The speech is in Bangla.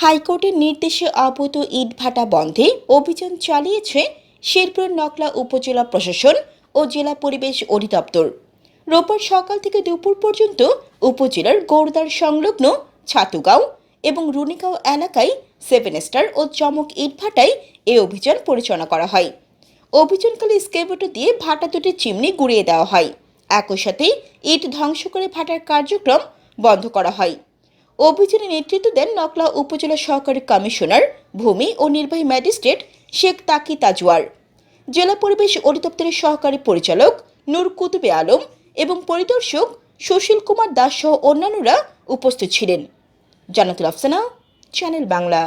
হাইকোর্টের নির্দেশে অবৈধ ইটভাটা বন্ধে অভিযান চালিয়েছে শেরপুর নকলা উপজেলা প্রশাসন ও জেলা পরিবেশ অধিদপ্তর। রোববার সকাল থেকে দুপুর পর্যন্ত উপজেলার গৌরদার সংলগ্ন ছাতুগাঁও এবং রুনিগাঁও এলাকায় সেভেন স্টার ও চমক ইটভাটায় এই অভিযান পরিচালনা করা হয়। অভিযানকালে স্কেবেটো দিয়ে ভাটা দুটির চিমনি গুঁড়িয়ে দেওয়া হয়। একই সাথে ইট ধ্বংস করে ভাটার কার্যক্রম বন্ধ করা হয়। অভিযানে নেতৃত্ব দেন নকলা উপজেলা সহকারী কমিশনার, ভূমি ও নির্বাহী ম্যাজিস্ট্রেট শেখ তাকি তাজওয়ার, জেলা পরিবেশ অধিদপ্তরের সহকারী পরিচালক নূর কুতুবে আলম এবং পরিদর্শক সুশীল কুমার দাস সহ অন্যান্যরা উপস্থিত ছিলেন। জানাতুল আফসানা, চ্যানেল বাংলা।